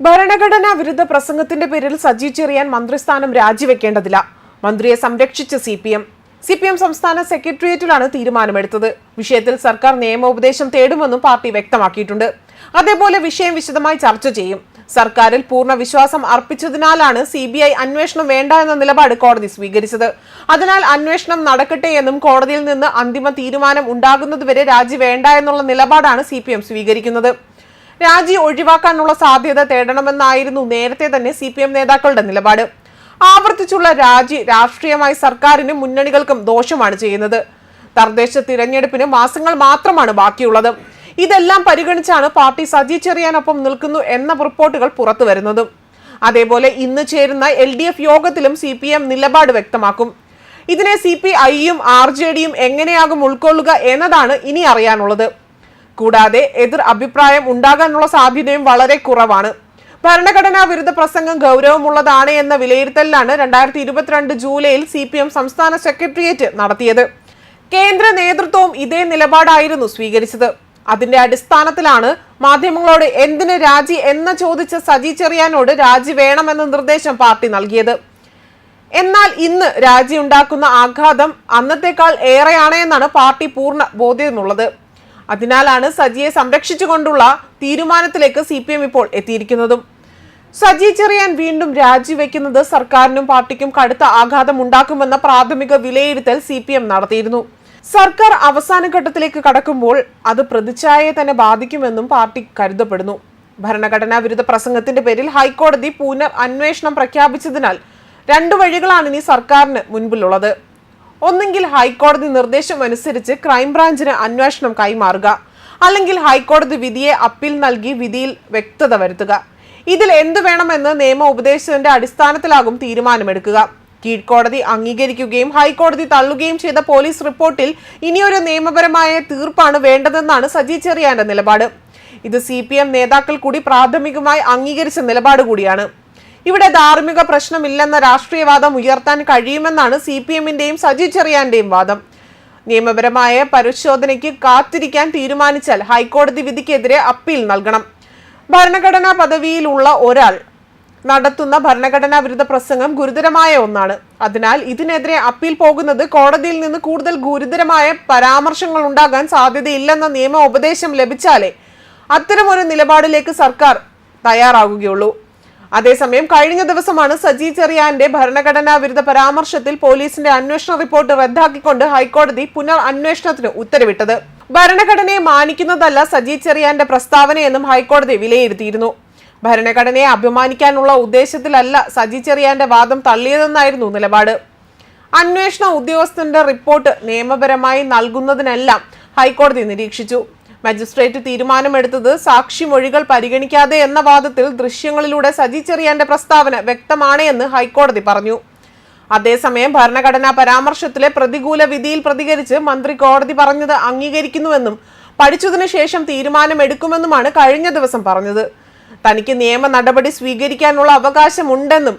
ഭരണഘടനാ വിരുദ്ധ പ്രസംഗത്തിന്റെ പേരിൽ സജി ചെറിയാൻ മന്ത്രിസ്ഥാനം രാജിവെക്കേണ്ടതില്ല. മന്ത്രിയെ സംരക്ഷിച്ച C P M C P M സംസ്ഥാന സെക്രട്ടേറിയറ്റിലാണ് തീരുമാനമെടുത്തത്. വിഷയത്തിൽ സർക്കാർ നിയമോപദേശം തേടുമെന്നും പാർട്ടി വ്യക്തമാക്കിയിട്ടുണ്ട്. അതേപോലെ വിഷയം വിശദമായി ചർച്ച ചെയ്യും. സർക്കാരിൽ പൂർണ വിശ്വാസം അർപ്പിച്ചതിനാലാണ് സി ബി ഐ അന്വേഷണം വേണ്ട എന്ന നിലപാട് കോടതി സ്വീകരിച്ചത്. അതിനാൽ അന്വേഷണം നടക്കട്ടെ എന്നും കോടതിയിൽ നിന്ന് അന്തിമ തീരുമാനം ഉണ്ടാകുന്നതുവരെ രാജി വേണ്ട എന്നുള്ള നിലപാടാണ് സി സ്വീകരിക്കുന്നത്. രാജി ഒഴിവാക്കാനുള്ള സാധ്യത തേടണമെന്നായിരുന്നു നേരത്തെ തന്നെ സി നേതാക്കളുടെ നിലപാട്. ആവർത്തിച്ചുള്ള രാജി രാഷ്ട്രീയമായി സർക്കാരിനും മുന്നണികൾക്കും ദോഷമാണ് ചെയ്യുന്നത്. തദ്ദേശ തിരഞ്ഞെടുപ്പിന് മാസങ്ങൾ മാത്രമാണ് ബാക്കിയുള്ളത്. ഇതെല്ലാം പരിഗണിച്ചാണ് പാർട്ടി സജി ചെറിയാനൊപ്പം നിൽക്കുന്നു എന്ന റിപ്പോർട്ടുകൾ പുറത്തു വരുന്നതും. അതേപോലെ ഇന്ന് ചേരുന്ന എൽ ഡി എഫ് യോഗത്തിലും സി പി എം നിലപാട് വ്യക്തമാക്കും. ഇതിനെ സി പി ഐയും ആർ ജെ ഡിയും എങ്ങനെയാകും ഉൾക്കൊള്ളുക എന്നതാണ് ഇനി അറിയാനുള്ളത്. കൂടാതെ എതിർ അഭിപ്രായം ഉണ്ടാകാനുള്ള സാധ്യതയും വളരെ കുറവാണ്. ഭരണഘടനാ വിരുദ്ധ പ്രസംഗം ഗൗരവമുള്ളതാണ് എന്ന വിലയിരുത്തലിലാണ് രണ്ടായിരത്തി ഇരുപത്തിരണ്ട് ജൂലൈയിൽ സി പി എം സംസ്ഥാന സെക്രട്ടേറിയറ്റ് നടത്തിയത്. കേന്ദ്ര നേതൃത്വവും ഇതേ നിലപാടായിരുന്നു സ്വീകരിച്ചത്. അതിന്റെ അടിസ്ഥാനത്തിലാണ് മാധ്യമങ്ങളോട് എന്തിന് രാജി എന്ന് ചോദിച്ച സജി ചെറിയാനോട് രാജി വേണമെന്ന നിർദ്ദേശം പാർട്ടി നൽകിയത്. എന്നാൽ ഇന്ന് രാജി ഉണ്ടാക്കുന്ന ആഘാതം അന്നത്തെക്കാൾ ഏറെയാണ് എന്നാണ് പാർട്ടി പൂർണ ബോധ്യമുള്ളത് അതിനാലാണ് സജിയെ സംരക്ഷിച്ചുകൊണ്ടുള്ള തീരുമാനത്തിലേക്ക് സി പി എം ഇപ്പോൾ എത്തിയിരിക്കുന്നതും. സജി ചെറിയാൻ വീണ്ടും രാജിവെക്കുന്നത് സർക്കാരിനും പാർട്ടിക്കും കടുത്ത ആഘാതം ഉണ്ടാക്കുമെന്ന പ്രാഥമിക വിലയിരുത്തൽ സി പി എം നടത്തിയിരുന്നു. സർക്കാർ അവസാന ഘട്ടത്തിലേക്ക് കടക്കുമ്പോൾ അത് പ്രതിച്ഛായയെ തന്നെ ബാധിക്കുമെന്നും പാർട്ടി കരുതപ്പെടുന്നു. ഭരണഘടനാ വിരുദ്ധ പ്രസംഗത്തിന്റെ പേരിൽ ഹൈക്കോടതി പുനർ അന്വേഷണം പ്രഖ്യാപിച്ചതിനാൽ രണ്ടു വഴികളാണ് ഇനി സർക്കാരിന് മുൻപിലുള്ളത്. ഒന്നെങ്കിൽ ഹൈക്കോടതി നിർദ്ദേശം അനുസരിച്ച് ക്രൈംബ്രാഞ്ചിന് അന്വേഷണം കൈമാറുക. അല്ലെങ്കിൽ ഹൈക്കോടതി വിധിയെ അപ്പീൽ നൽകി വിധിയിൽ വ്യക്തത വരുത്തുക. ഇതിൽ എന്തു വേണമെന്ന് നിയമ ഉപദേശത്തിന്റെ അടിസ്ഥാനത്തിലാകും തീരുമാനമെടുക്കുക. കീഴ്ക്കോടതി അംഗീകരിക്കുകയും ഹൈക്കോടതി തള്ളുകയും ചെയ്ത പോലീസ് റിപ്പോർട്ടിൽ ഇനിയൊരു നിയമപരമായ തീർപ്പാണ് വേണ്ടതെന്നാണ് സജി ചെറിയാന്റെ നിലപാട്. ഇത് സി നേതാക്കൾ കൂടി പ്രാഥമികമായി അംഗീകരിച്ച നിലപാട് കൂടിയാണ്. ഇവിടെ ധാർമ്മിക പ്രശ്നമില്ലെന്ന രാഷ്ട്രീയവാദം ഉയർത്താൻ കഴിയുമെന്നാണ് സി പി എമ്മിന്റെയും സജി ചെറിയാന്റെയും വാദം. നിയമപരമായ പരിശോധനയ്ക്ക് കാത്തിരിക്കാൻ തീരുമാനിച്ചാൽ ഹൈക്കോടതി വിധിക്കെതിരെ അപ്പീൽ നൽകണം. ഭരണഘടനാ പദവിയിലുള്ള ഒരാൾ നടത്തുന്ന ഭരണഘടനാ വിരുദ്ധ പ്രസംഗം ഗുരുതരമായ ഒന്നാണ്. അതിനാൽ ഇതിനെതിരെ അപ്പീൽ പോകുന്നത് കോടതിയിൽ നിന്ന് കൂടുതൽ ഗുരുതരമായ പരാമർശങ്ങൾ ഉണ്ടാകാൻ സാധ്യതയില്ലെന്ന നിയമ ഉപദേശം ലഭിച്ചാലേ അത്തരമൊരു നിലപാടിലേക്ക് സർക്കാർ തയ്യാറാകുകയുള്ളൂ അതേസമയം കഴിഞ്ഞ ദിവസമാണ് സജി ചെറിയാന്റെ ഭരണഘടനാ വിരുദ്ധ പരാമർശത്തിൽ പോലീസിന്റെ അന്വേഷണ റിപ്പോർട്ട് റദ്ദാക്കിക്കൊണ്ട് ഹൈക്കോടതി പുനർ അന്വേഷണത്തിന് ഉത്തരവിട്ടത്. ഭരണഘടനയെ മാനിക്കുന്നതല്ല സജി ചെറിയാന്റെ പ്രസ്താവനയെന്നും ഹൈക്കോടതി വിലയിരുത്തിയിരുന്നു. ഭരണഘടനയെ അഭിമാനിക്കാനുള്ള ഉദ്ദേശത്തിലല്ല സജി ചെറിയാന്റെ വാദം തള്ളിയതെന്നായിരുന്നു നിലപാട്. അന്വേഷണ ഉദ്യോഗസ്ഥന്റെ റിപ്പോർട്ട് നിയമപരമായി നൽകുന്നതിനെല്ലാം ഹൈക്കോടതി നിരീക്ഷിച്ചു. മജിസ്ട്രേറ്റ് തീരുമാനമെടുത്തത് സാക്ഷിമൊഴികൾ പരിഗണിക്കാതെ എന്ന വാദത്തിൽ ദൃശ്യങ്ങളിലൂടെ സജി ചെറിയാന്റെ പ്രസ്താവന വ്യക്തമാണ് എന്ന് ഹൈക്കോടതി പറഞ്ഞു. അതേസമയം ഭരണഘടനാ പരാമർശത്തിലെ പ്രതികൂല വിധിയിൽ പ്രതികരിച്ച് മന്ത്രി കോടതി പറഞ്ഞത് അംഗീകരിക്കുന്നുവെന്നും പഠിച്ചതിനു ശേഷം തീരുമാനമെടുക്കുമെന്നുമാണ് കഴിഞ്ഞ ദിവസം പറഞ്ഞത്. തനിക്ക് നിയമ നടപടി സ്വീകരിക്കാനുള്ള അവകാശമുണ്ടെന്നും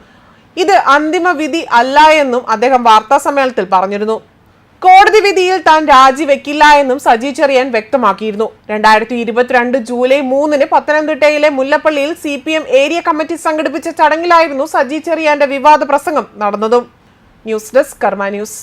ഇത് അന്തിമ വിധി അല്ല എന്നും അദ്ദേഹം വാർത്താ സമ്മേളനത്തിൽ പറഞ്ഞിരുന്നു. കോടതി വിധിയിൽ താൻ രാജിവെക്കില്ല എന്നും സജി ചെറിയാൻ വ്യക്തമാക്കിയിരുന്നു. രണ്ടായിരത്തി ഇരുപത്തിരണ്ട് ജൂലൈ മൂന്നിന് പത്തനംതിട്ടയിലെ മുല്ലപ്പള്ളിയിൽ C P M area committee സംഘടിപ്പിച്ച ചടങ്ങിലായിരുന്നു സജി ചെറിയാന്റെ വിവാദ പ്രസംഗം നടന്നതും. News desk Karma news.